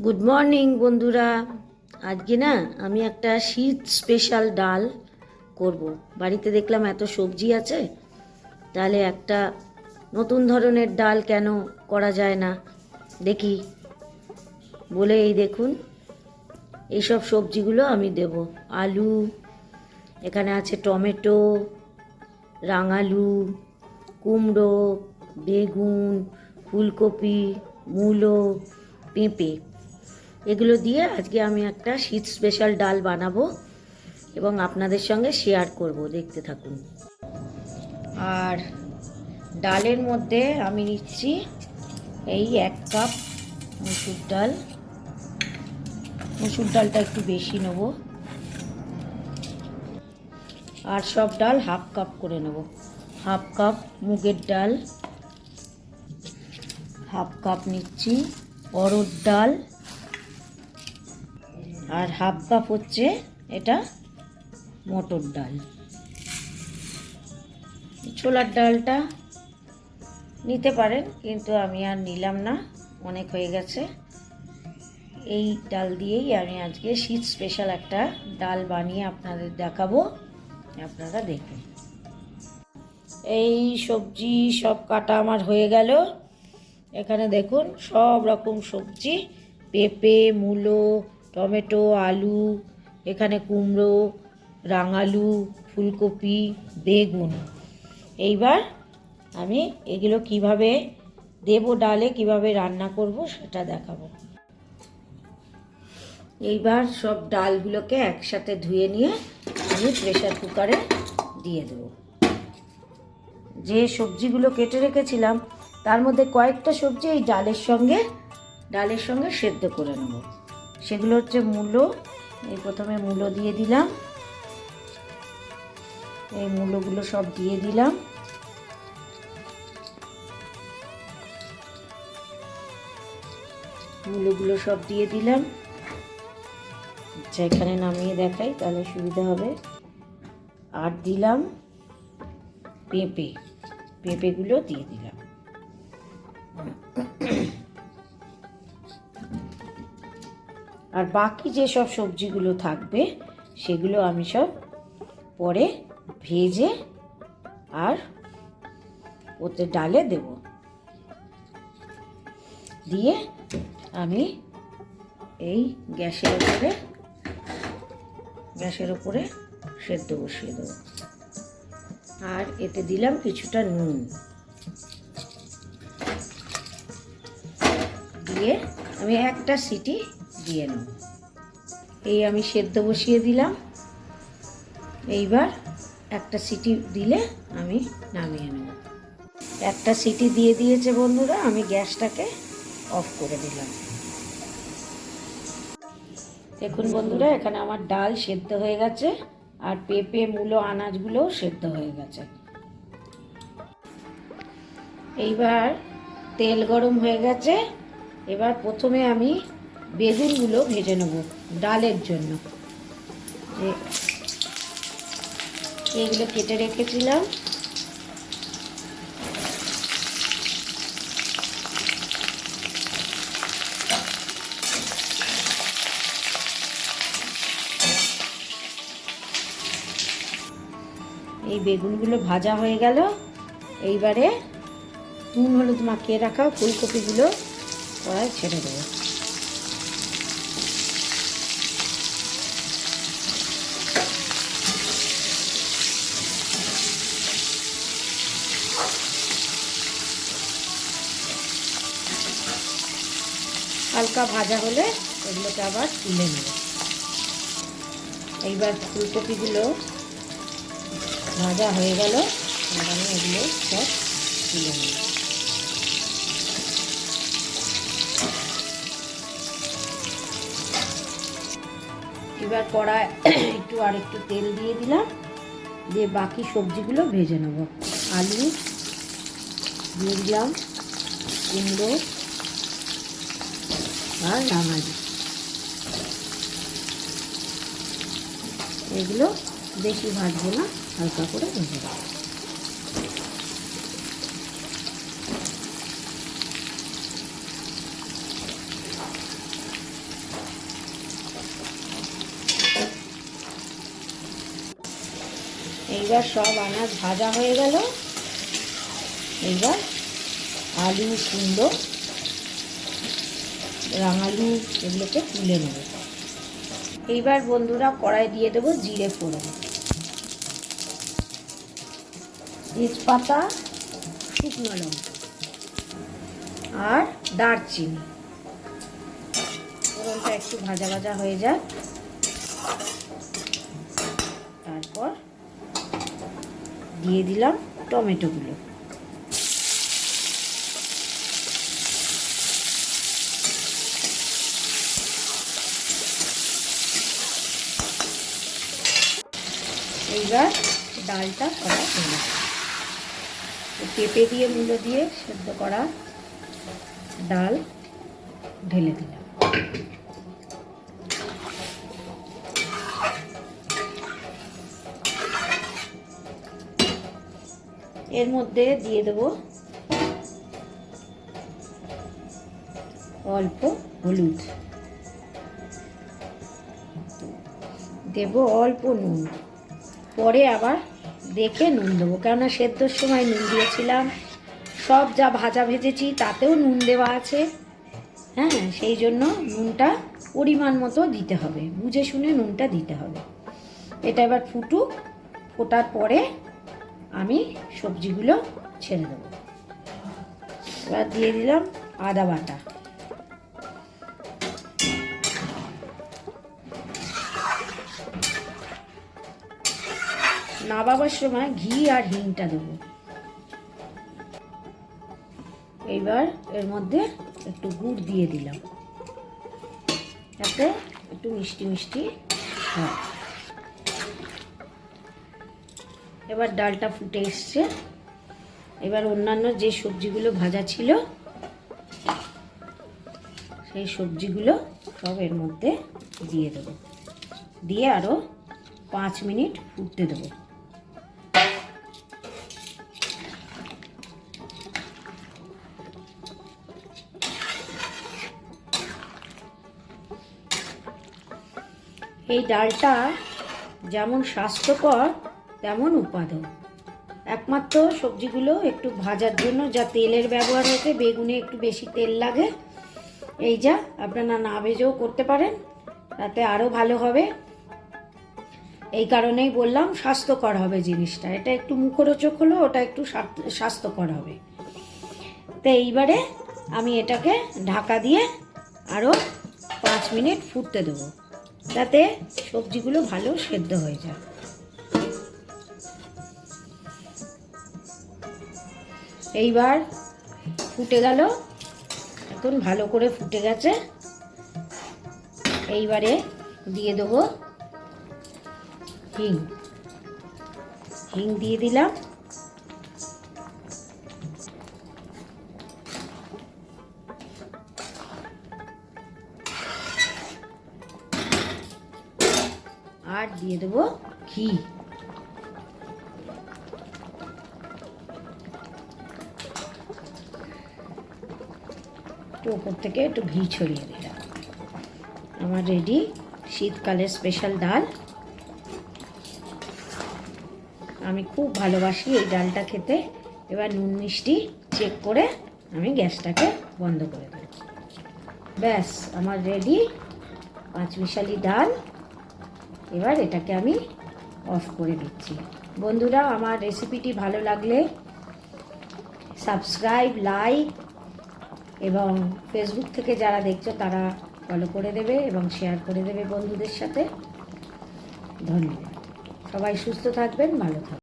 Good morning বন্ধুরা। আজকে না, আমি একটা শীত স্পেশাল ডাল করব। বাড়িতে দেখলাম এত সবজি আছে, তাহলে একটা নতুন ধরনের ডাল কেন করা যায় না? দেখি। বলে এই দেখুন, এইসব সবজিগুলো আমি দেব। আলু, এখানে আছে টমেটো, রাঙালু, কুমড়ো, বেগুন, ফুলকপি, মূলো, পেঁপে। এগুলো দিয়ে আজকে আমি একটা শীত স্পেশাল ডাল বানাবো এবং আপনাদের সঙ্গে শেয়ার করব, দেখতে থাকুন। আর ডালের মধ্যে আমি নিচ্ছি এই এক কাপ মুসুর ডাল। মুসুর ডালটা একটু বেশি নেব। আর সব ডাল হাফ কাপ করে নেব। হাফ কাপ মুগের ডাল। হাফ কাপ নিচ্ছি। অরড় ডাল। আর হাফ কাপ হচ্ছে এটা মটর ডাল। ছোলার ডালটা নিতে পারেন, কিন্তু আমি আর নিলাম না, অনেক হয়ে গেছে। এই ডাল দিয়েই আমি আজকে শীত স্পেশাল একটা ডাল বানিয়ে আপনাদের দেখাবো, আপনারা দেখুন। এই সবজি সব কাটা আমার হয়ে গেল। এখানে দেখুন, সব রকম সবজি, পেঁপে, মূলো টমেটো, আলু, এখানে কুমড়ো, রাঙালু, ফুলকপি, বেগুন। এইবার আমি এগুলো কীভাবে দেবো, ডালে কীভাবে রান্না করব সেটা দেখাবো। এইবার সব ডালগুলোকে একসাথে ধুয়ে নিয়ে আমি প্রেশার কুকারে দিয়ে দেবো। যে সবজিগুলো কেটে রেখেছিলাম, তার মধ্যে কয়েকটা সবজি এই ডালের সঙ্গে ডালের সঙ্গে সেদ্ধ করে নেব। সেগুলো হচ্ছে মূলো। এই প্রথমে মূলো দিয়ে দিলাম। এই মূলোগুলো সব দিয়ে দিলাম। মূলোগুলো সব দিয়ে দিলাম। আচ্ছা এখানে নামিয়ে দেখাই, তাহলে সুবিধা হবে। আর দিলাম পেঁপে। পেঁপেগুলো দিয়ে দিলাম। আর বাকি যেসব সবজিগুলো থাকবে, সেগুলো আমি সব পরে ভেজে আর ওতে ডালে দেব। দিয়ে আমি এই গ্যাসের উপরে গ্যাসের উপরে সেদ্ধ বসিয়ে দেবো। আর এতে দিলাম কিছুটা নুন। দিয়ে আমি একটা সিটি দিয়ে নেব। এই আমি সেদ্ধ বসিয়ে দিলাম। এইবার একটা সিটি দিলে আমি নামিয়ে নেব। একটা সিটি দিয়ে দিয়েছে বন্ধুরা, আমি গ্যাসটাকে অফ করে দিলাম। দেখুন বন্ধুরা, এখানে আমার ডাল সেদ্ধ হয়ে গেছে আর পেঁপে, মূলো, আনাজগুলোও সেদ্ধ হয়ে গেছে। এইবার তেল গরম হয়ে গেছে। এবার প্রথমে আমি বেগুনগুলো ভেজে নেব ডালের জন্য। এইগুলো কেটে রেখেছিলাম। এই বেগুনগুলো ভাজা হয়ে গেল। এইবারে নুন হলুদ মাখিয়ে রাখা ফুলকপিগুলো কড়াই ছেড়ে দেবো। হালকা ভাজা হলে এগুলোকে আবার তুলে নেব। এইবার ফুলকপিগুলো ভাজা হয়ে গেল আমি এগুলো সব তুলে নেব। এবার কড়ায় একটু আর একটু তেল দিয়ে দিলাম, দিয়ে বাকি সবজিগুলো ভেজে নেব। আলু, দিয়ে দিলাম কুমড়ো আর রাঙালি এগুলো বেশি ভাজবো না, হালকা করে ভেজে এইবার সব আনাজ ভাজা হয়ে গেল। এইবার আলু কুমড়ো রাঙালু এগুলোকে তুলে নেব। এইবার বন্ধুরা কড়াই দিয়ে দেবো জিরে ফোড়ন। তেজপাতা, শুকনো লঙ্কা আর দারচিনি। ফোড়নটা একটু ভাজা ভাজা হয়ে যায় তারপর দিয়ে দিলাম টমেটোগুলো। এইবার ডালটা করা হলো। পেঁপে দিয়ে, মূলো দিয়ে সেদ্ধ করা ডাল ঢেলে দিলাম। এর মধ্যে দিয়ে দেব অল্প হলুদ। দেব অল্প নুন। পরে আবার দেখে নুন দেবো। কেননা সেদ্ধর সময় নুন দিয়েছিলাম। সব যা ভাজা ভেজেছি, তাতেও নুন দেওয়া আছে। হ্যাঁ সেই জন্য নুনটা পরিমাণ মতো দিতে হবে। বুঝে শুনে নুনটা দিতে হবে। এটা এবার ফুটুক, ফোটার পরে আমি সবজিগুলো ছেড়ে দেবো। এবার দিয়ে দিলাম আদা বাটা। নাবাবার সময় ঘি আর হিংটা দেবো। এইবার এর মধ্যে একটু গুড় দিয়ে দিলাম। যাতে একটু মিষ্টি মিষ্টি হয়। এবার ডালটা ফুটে এসছে। এবার অন্যান্য যে সবজিগুলো ভাজা ছিল, সেই সবজিগুলো সব এর মধ্যে দিয়ে দেবো। দিয়ে আরও পাঁচ মিনিট ফুটতে দেবো। এই ডালটা যেমন স্বাস্থ্যকর, তেমন উপাদান একমাত্র সবজিগুলো একটু ভাজার জন্য যা তেলের ব্যবহার হয়েছে, বেগুনে একটু বেশি তেল লাগে। এই যা, আপনারা না ভেজেও করতে পারেন, তাতে আরও ভালো হবে। এই কারণেই বললাম স্বাস্থ্যকর হবে জিনিসটা। এটা একটু মুখরোচক হলো, ওটা একটু স্বাস্থ্যকর হবে। তো এইবারে আমি এটাকে ঢাকা দিয়ে আরও পাঁচ মিনিট ফুটতে দেবো। যাতে সবজিগুলো ভালো সেদ্ধ হয়ে যায়। এইবার ফুটে গেল, এখন ভালো করে ফুটে গেছে। এইবারে দিয়ে দেবো হিং। হিং দিয়ে দিলাম। আর দিয়ে দেবো ঘি। একটু ওপর থেকে একটু ঘি ছড়িয়ে দিলাম আমার রেডি শীতকালের স্পেশাল ডাল। আমি খুব ভালোবাসি এই ডালটা খেতে। এবার নুন মিষ্টি চেক করে আমি গ্যাসটাকে বন্ধ করে দেব। ব্যাস, আমার রেডি পাঁচমিশালি ডাল। এবার এটাকে আমি অফ করে দিচ্ছি। বন্ধুরা, আমার রেসিপিটি ভালো লাগলে সাবস্ক্রাইব লাইক এবং ফেসবুক থেকে যারা দেখছ, তারা ফলো করে দেবে এবং শেয়ার করে দেবে বন্ধুদের সাথে। ধন্যবাদ। সবাই সুস্থ থাকবেন, ভালো থাকবেন।